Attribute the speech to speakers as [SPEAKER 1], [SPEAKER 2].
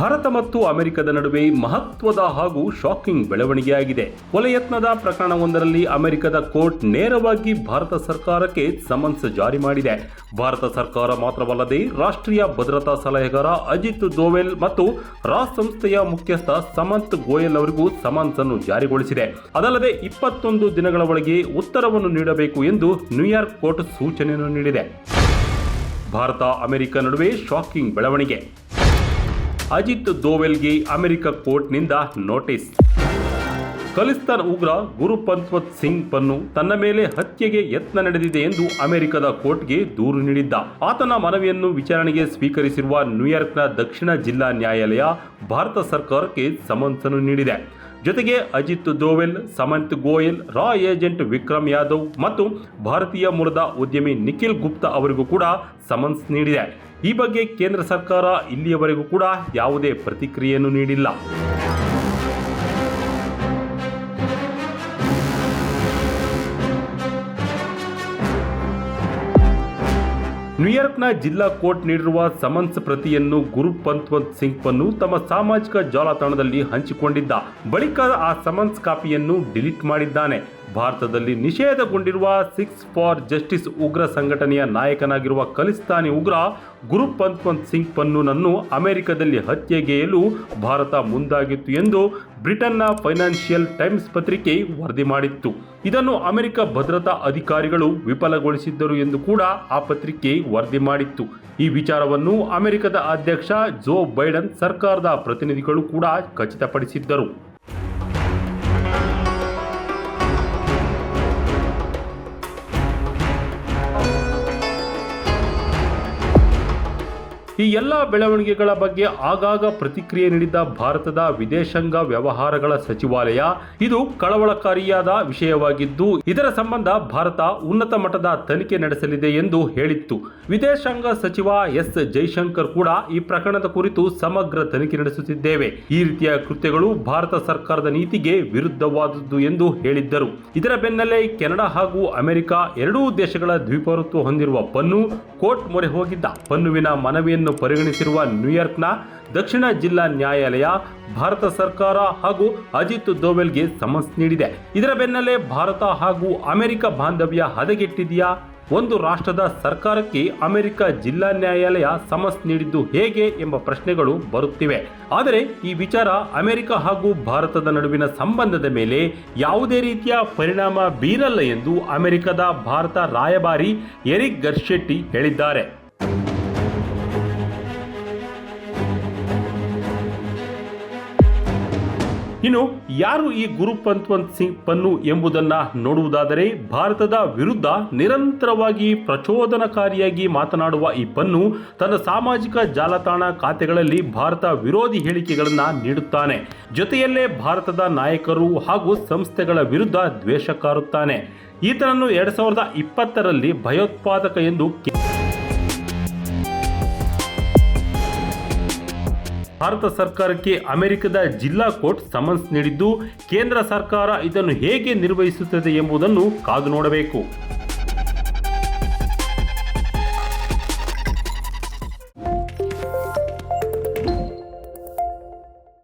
[SPEAKER 1] ಭಾರತ ಮತ್ತು ಅಮೆರಿಕದ ನಡುವೆ ಮಹತ್ವದ ಹಾಗೂ ಶಾಕಿಂಗ್ ಬೆಳವಣಿಗೆಯಾಗಿದೆ. ಕೊಲೆಯತ್ನದ ಪ್ರಕರಣವೊಂದರಲ್ಲಿ ಅಮೆರಿಕದ ಕೋರ್ಟ್ ನೇರವಾಗಿ ಭಾರತ ಸರ್ಕಾರಕ್ಕೆ ಸಮನ್ಸ್ ಜಾರಿ ಮಾಡಿದೆ. ಭಾರತ ಸರ್ಕಾರ ಮಾತ್ರವಲ್ಲದೆ ರಾಷ್ಟ್ರೀಯ ಭದ್ರತಾ ಸಲಹೆಗಾರ ಅಜಿತ್ ದೋವೆಲ್ ಮತ್ತು ರಾ ಸಂಸ್ಥೆಯ ಮುಖ್ಯಸ್ಥ ಸಮಂತ್ ಗೋಯಲ್ ಅವರಿಗೂ ಸಮನ್ಸ್ ಅನ್ನು ಜಾರಿಗೊಳಿಸಿದೆ. ಅದಲ್ಲದೆ ಇಪ್ಪತ್ತೊಂದು ದಿನಗಳ ಒಳಗೆ ಉತ್ತರವನ್ನು ನೀಡಬೇಕು ಎಂದು ನ್ಯೂಯಾರ್ಕ್ ಕೋರ್ಟ್ ಸೂಚನೆಯನ್ನು ನೀಡಿದೆ. ಭಾರತ ಅಮೆರಿಕ ನಡುವೆ ಶಾಕಿಂಗ್ ಬೆಳವಣಿಗೆ. ಅಜಿತ್ ದೋವೆಲ್ಗೆ ಅಮೆರಿಕ ಕೋರ್ಟ್ನಿಂದ ನೋಟಿಸ್. ಖಲಿಸ್ತಾನ್ ಉಗ್ರ ಗುರು ಪಂತ್ವತ್ ಸಿಂಗ್ ಪನ್ನು ತನ್ನ ಮೇಲೆ ಹತ್ಯೆಗೆ ಯತ್ನ ನಡೆದಿದೆ ಎಂದು ಅಮೆರಿಕದ ಕೋರ್ಟ್ಗೆ ದೂರು ನೀಡಿದ್ದ. ಆತನ ಮನವಿಯನ್ನು ವಿಚಾರಣೆಗೆ ಸ್ವೀಕರಿಸಿರುವ ನ್ಯೂಯಾರ್ಕ್ನ ದಕ್ಷಿಣ ಜಿಲ್ಲಾ ನ್ಯಾಯಾಲಯ ಭಾರತ ಸರ್ಕಾರಕ್ಕೆ ಸಮನ್ಸನ್ನು ನೀಡಿದೆ. ಜೊತೆಗೆ ಅಜಿತ್ ದೋವೆಲ್, ಸಮಂತ್ ಗೋಯಲ್ ರಾ ಏಜೆಂಟ್ ವಿಕ್ರಮ್ ಯಾದವ್ ಮತ್ತು ಭಾರತೀಯ ಮೂಲದ ಉದ್ಯಮಿ ನಿಖಿಲ್ ಗುಪ್ತಾ ಅವರಿಗೂ ಕೂಡ ಸಮನ್ಸ್ ನೀಡಿದೆ. ಈ ಬಗ್ಗೆ ಕೇಂದ್ರ ಸರ್ಕಾರ ಇಲ್ಲಿಯವರೆಗೂ ಕೂಡ ಯಾವುದೇ ಪ್ರತಿಕ್ರಿಯೆಯನ್ನು ನೀಡಿಲ್ಲ. ನ್ಯೂಯಾರ್ಕ್ನ ಜಿಲ್ಲಾ ಕೋರ್ಟ್ ನೀಡಿರುವ ಸಮನ್ಸ್ ಪ್ರತಿಯನ್ನು ಗುರು ಪಂತ್ವಂತ್ ಸಿಂಗ್ ಪನ್ನು ತಮ್ಮ ಸಾಮಾಜಿಕ ಜಾಲತಾಣದಲ್ಲಿ ಹಂಚಿಕೊಂಡಿದ್ದ ಬಳಿಕ ಆ ಸಮನ್ಸ್ ಕಾಪಿಯನ್ನು ಡಿಲೀಟ್ ಮಾಡಿದ್ದಾನೆ. ಭಾರತದಲ್ಲಿ ನಿಷೇಧಗೊಂಡಿರುವ ಸಿಕ್ಸ್ ಫಾರ್ ಜಸ್ಟಿಸ್ ಉಗ್ರ ಸಂಘಟನೆಯ ನಾಯಕನಾಗಿರುವ ಖಲಿಸ್ತಾನಿ ಉಗ್ರ ಗುರು ಪಂತ್ವಂತ್ ಸಿಂಗ್ ಪನ್ನುನನ್ನು ಅಮೆರಿಕದಲ್ಲಿ ಹತ್ಯೆಗೆಯಲು ಭಾರತ ಮುಂದಾಗಿತ್ತು ಎಂದು ಬ್ರಿಟನ್ನ ಫೈನಾನ್ಷಿಯಲ್ ಟೈಮ್ಸ್ ಪತ್ರಿಕೆ ವರದಿ ಮಾಡಿತ್ತು. ಇದನ್ನು ಅಮೆರಿಕ ಭದ್ರತಾ ಅಧಿಕಾರಿಗಳು ವಿಫಲಗೊಳಿಸಿದ್ದರು ಎಂದು ಕೂಡ ಆ ಪತ್ರಿಕೆ ವರದಿ ಮಾಡಿತ್ತು. ಈ ವಿಚಾರವನ್ನು ಅಮೆರಿಕದ ಅಧ್ಯಕ್ಷ ಜೋ ಬೈಡನ್ ಸರ್ಕಾರದ ಪ್ರತಿನಿಧಿಗಳು ಕೂಡ ಖಚಿತಪಡಿಸಿದ್ದರು. ಈ ಎಲ್ಲ ಬೆಳವಣಿಗೆಗಳ ಬಗ್ಗೆ ಆಗಾಗ ಪ್ರತಿಕ್ರಿಯೆ ನೀಡಿದ್ದ ಭಾರತದ ವಿದೇಶಾಂಗ ವ್ಯವಹಾರಗಳ ಸಚಿವಾಲಯ ಇದು ಕಳವಳಕಾರಿಯಾದ ವಿಷಯವಾಗಿದ್ದು, ಇದರ ಸಂಬಂಧ ಭಾರತ ಉನ್ನತ ಮಟ್ಟದ ತನಿಖೆ ನಡೆಸಲಿದೆ ಎಂದು ಹೇಳಿತ್ತು. ವಿದೇಶಾಂಗ ಸಚಿವ ಎಸ್. ಜೈಶಂಕರ್ ಕೂಡ ಈ ಪ್ರಕರಣದ ಕುರಿತು ಸಮಗ್ರ ತನಿಖೆ ನಡೆಸುತ್ತಿದ್ದೇವೆ. ಈ ರೀತಿಯ ಕೃತ್ಯಗಳು ಭಾರತ ಸರ್ಕಾರದ ನೀತಿಗೆ ವಿರುದ್ಧವಾದದ್ದು ಎಂದು ಹೇಳಿದ್ದರು. ಇದರ ಬೆನ್ನಲ್ಲೇ ಕೆನಡಾ ಹಾಗೂ ಅಮೆರಿಕ ಎರಡೂ ದೇಶಗಳ ದ್ವೀಪವೃತ್ವ ಹೊಂದಿರುವ ಪನ್ನು ಕೋರ್ಟ್ ಮೊರೆ ಹೋಗಿದ್ದ. ಪನ್ನುವಿನ ಮನವಿಯನ್ನು ಪರಿಗಣಿಸಿರುವ ನ್ಯೂಯಾರ್ಕ್ನ ದಕ್ಷಿಣ ಜಿಲ್ಲಾ ನ್ಯಾಯಾಲಯ ಭಾರತ ಸರ್ಕಾರ ಹಾಗೂ ಅಜಿತ್ ದೋವೆಲ್ಗೆ ಸಮನ್ಸ್ ನೀಡಿದೆ. ಇದರ ಬೆನ್ನಲ್ಲೇ ಭಾರತ ಹಾಗೂ ಅಮೆರಿಕ ಬಾಂಧವ್ಯ ಹದಗೆಟ್ಟಿದೆಯಾ? ಒಂದು ರಾಷ್ಟ್ರದ ಸರ್ಕಾರಕ್ಕೆ ಅಮೆರಿಕ ಜಿಲ್ಲಾ ನ್ಯಾಯಾಲಯ ಸಮನ್ಸ್ ನೀಡಿದ್ದು ಹೇಗೆ ಎಂಬ ಪ್ರಶ್ನೆಗಳು ಬರುತ್ತಿವೆ. ಆದರೆ ಈ ವಿಚಾರ ಅಮೆರಿಕ ಹಾಗೂ ಭಾರತದ ನಡುವಿನ ಸಂಬಂಧದ ಮೇಲೆ ಯಾವುದೇ ರೀತಿಯ ಪರಿಣಾಮ ಬೀರಲ್ಲ ಎಂದು ಅಮೆರಿಕದ ಭಾರತ ರಾಯಭಾರಿ ಎರಿಕ್ ಗರ್ಶೆಟ್ಟಿ ಹೇಳಿದ್ದಾರೆ. ಇನ್ನು ಯಾರು ಈ ಗುರು ಪಂತ್ವಂತ್ ಸಿಂಗ್ ಪನ್ನು ಎಂಬುದನ್ನ ನೋಡುವುದಾದರೆ ಭಾರತದ ವಿರುದ್ಧ ನಿರಂತರವಾಗಿ ಪ್ರಚೋದನಕಾರಿಯಾಗಿ ಮಾತನಾಡುವ ಈ ಪನ್ನು ತನ್ನ ಸಾಮಾಜಿಕ ಜಾಲತಾಣ ಖಾತೆಗಳಲ್ಲಿ ಭಾರತ ವಿರೋಧಿ ಹೇಳಿಕೆಗಳನ್ನು ನೀಡುತ್ತಾನೆ. ಜೊತೆಯಲ್ಲೇ ಭಾರತದ ನಾಯಕರು ಹಾಗೂ ಸಂಸ್ಥೆಗಳ ವಿರುದ್ಧ ದ್ವೇಷ ಕಾರುತ್ತಾನೆ. ಈತನನ್ನು ಎರಡ್ ಸಾವಿರದ ಇಪ್ಪತ್ತರಲ್ಲಿ ಭಯೋತ್ಪಾದಕ ಎಂದು ಭಾರತ ಸರ್ಕಾರಕ್ಕೆ ಅಮೆರಿಕದ ಜಿಲ್ಲಾ ಕೋರ್ಟ್ ಸಮನ್ಸ್ ನೀಡಿದ್ದು, ಕೇಂದ್ರ ಸರ್ಕಾರ ಇದನ್ನು ಹೇಗೆ ನಿರ್ವಹಿಸುತ್ತದೆ ಎಂಬುದನ್ನು ಕಾದು ನೋಡಬೇಕು.